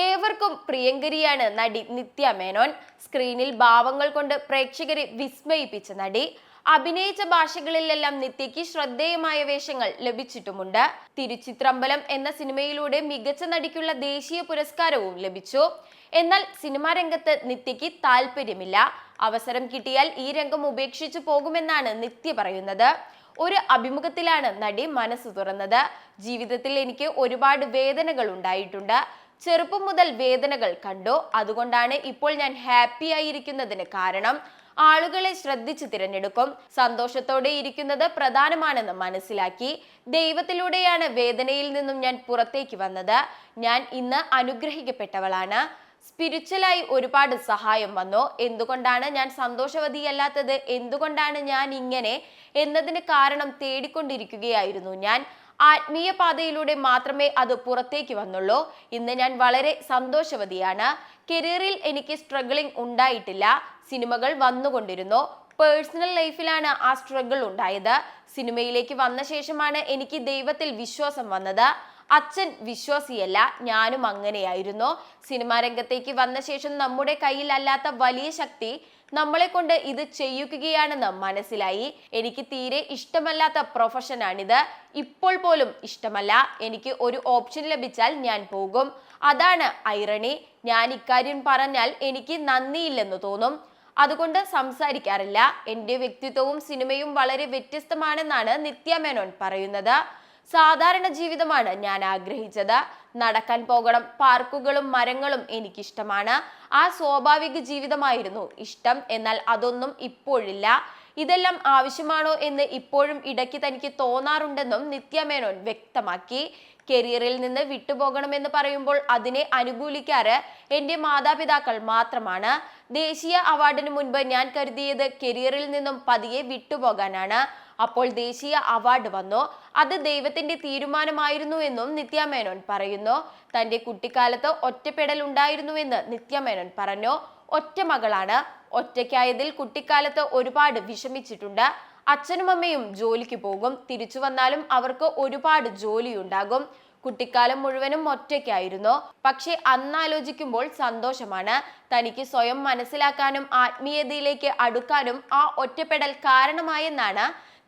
ഏവർക്കും പ്രിയങ്കരിയാണ് നടി നിത്യ മേനോൻ. സ്ക്രീനിൽ ഭാവങ്ങൾ കൊണ്ട് പ്രേക്ഷകരെ വിസ്മയിപ്പിച്ച നടി. അഭിനയിച്ച ഭാഷകളിലെല്ലാം നിത്യയ്ക്ക് ശ്രദ്ധേയമായ വേഷങ്ങൾ ലഭിച്ചിട്ടുമുണ്ട്. തിരുച്ചിത്രമ്പലം എന്ന സിനിമയിലൂടെ മികച്ച നടിക്കുള്ള ദേശീയ പുരസ്കാരവും ലഭിച്ചു. എന്നാൽ സിനിമാ രംഗത്ത് നിത്യയ്ക്ക് താല്പര്യമില്ല അവസരം കിട്ടിയാൽ ഈ രംഗം ഉപേക്ഷിച്ചു പോകുമെന്നാണ് നിത്യ പറയുന്നത്. ഒരു അഭിമുഖത്തിലാണ് നടി മനസ്സ് തുറന്നത്. ജീവിതത്തിൽ എനിക്ക് ഒരുപാട് വേദനകൾ ഉണ്ടായിട്ടുണ്ട്. ചെറുപ്പം മുതൽ വേദനകൾ കണ്ടോ? അതുകൊണ്ടാണ് ഇപ്പോൾ ഞാൻ ഹാപ്പി ആയിരിക്കുന്നതിന് കാരണം ആളുകളെ ശ്രദ്ധിച്ച് തിരഞ്ഞെടുക്കും. സന്തോഷത്തോടെ ഇരിക്കുന്നത് പ്രധാനമാണെന്ന് മനസ്സിലാക്കി ദൈവത്തിലൂടെയാണ് വേദനയിൽ നിന്നും ഞാൻ പുറത്തേക്ക് വന്നത്. ഞാൻ ഇന്ന് അനുഗ്രഹിക്കപ്പെട്ടവളാണ്. സ്പിരിച്വലായി ഒരുപാട് സഹായം വന്നു. എന്തുകൊണ്ടാണ് ഞാൻ സന്തോഷവതിയല്ലാത്തത്? എന്തുകൊണ്ടാണ് ഞാൻ ഇങ്ങനെ? എന്നതിന് കാരണം തേടിക്കൊണ്ടിരിക്കുകയായിരുന്നു ഞാൻ. ആത്മീയ പാതയിലൂടെ മാത്രമേ അത് പുറത്തേക്ക് വന്നുള്ളൂ. ഇന്ന് ഞാൻ വളരെ സന്തോഷവതിയാണ്. കരിയറിൽ എനിക്ക് സ്ട്രഗിളിംഗ് ഉണ്ടായിട്ടില്ല. സിനിമകൾ വന്നുകൊണ്ടിരുന്നു. പേഴ്സണൽ ലൈഫിലാണ് ആ സ്ട്രഗിൾ ഉണ്ടായത്. സിനിമയിലേക്ക് വന്ന ശേഷമാണ് എനിക്ക് ദൈവത്തിൽ വിശ്വാസം വന്നത്. അച്ഛൻ വിശ്വാസിയല്ല ഞാനും അങ്ങനെയായിരുന്നു. സിനിമാ രംഗത്തേക്ക് വന്ന ശേഷം നമ്മുടെ കയ്യിൽ അല്ലാത്ത വലിയ ശക്തി നമ്മളെ കൊണ്ട് ഇത് ചെയ്യുകയാണെന്ന് മനസ്സിലായി. എനിക്ക് തീരെ ഇഷ്ടമല്ലാത്ത പ്രൊഫഷനാണിത്. ഇപ്പോൾ പോലും ഇഷ്ടമല്ല. എനിക്ക് ഒരു ഓപ്ഷൻ ലഭിച്ചാൽ ഞാൻ പോകും. അതാണ് ഐറണി ഞാൻ ഇക്കാര്യം പറഞ്ഞാൽ എനിക്ക് നന്ദിയില്ലെന്ന് തോന്നും. അതുകൊണ്ട് സംസാരിക്കാറില്ല. എന്റെ വ്യക്തിത്വവും സിനിമയും വളരെ വ്യത്യസ്തമാണെന്നാണ് നിത്യ മേനോൻ പറയുന്നത്. സാധാരണ ജീവിതമാണ് ഞാൻ ആഗ്രഹിച്ചത്. നടക്കാൻ പോകണം പാർക്കുകളും മരങ്ങളും എനിക്കിഷ്ടമാണ്. ആ സ്വാഭാവിക ജീവിതമായിരുന്നു ഇഷ്ടം. എന്നാൽ അതൊന്നും ഇപ്പോഴില്ല. ഇതെല്ലാം ആവശ്യമാണോ എന്ന് ഇപ്പോഴും ഇടയ്ക്ക് തനിക്ക് തോന്നാറുണ്ടെന്നും നിത്യമേനോൻ വ്യക്തമാക്കി. കരിയറിൽ നിന്ന് വിട്ടുപോകണമെന്ന് പറയുമ്പോൾ അതിനെ അനുകൂലിക്കാറ് എന്റെ മാതാപിതാക്കൾ മാത്രമാണ്. ദേശീയ അവാർഡിന് മുൻപ് ഞാൻ കരുതിയത് കരിയറിൽ നിന്നും പതിയെ വിട്ടുപോകാനാണ്. അപ്പോൾ ദേശീയ അവാർഡ് വന്നു. അത് ദൈവത്തിന്റെ തീരുമാനമായിരുന്നു എന്നും നിത്യമേനോൻ പറയുന്നു. തന്റെ കുട്ടിക്കാലത്ത് ഒറ്റപ്പെടൽ ഉണ്ടായിരുന്നുവെന്ന് നിത്യമേനോൻ പറഞ്ഞു. ഒറ്റ മകളാണ്. ഒറ്റയ്ക്കായതിൽ കുട്ടിക്കാലത്ത് ഒരുപാട് വിഷമിച്ചിട്ടുണ്ട്. അച്ഛനും അമ്മയും ജോലിക്ക് പോകും. തിരിച്ചു വന്നാലും അവർക്ക് ഒരുപാട് ജോലിയുണ്ടാകും. കുട്ടിക്കാലം മുഴുവനും ഒറ്റയ്ക്കായിരുന്നു. പക്ഷെ അന്നാലോചിക്കുമ്പോൾ സന്തോഷമാണ്. തനിക്ക് സ്വയം മനസ്സിലാക്കാനും ആത്മീയതയിലേക്ക് അടുക്കാനും ആ ഒറ്റപ്പെടൽ കാരണമായെന്നാണ്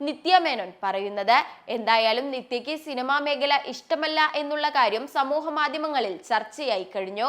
നിത്യ മേനോൻ പറയുന്നത്. എന്തായാലും നിത്യയ്ക്ക് സിനിമാ മേഖല ഇഷ്ടമല്ല എന്നുള്ള കാര്യം സമൂഹ മാധ്യമങ്ങളിൽ ചർച്ചയായി കഴിഞ്ഞു.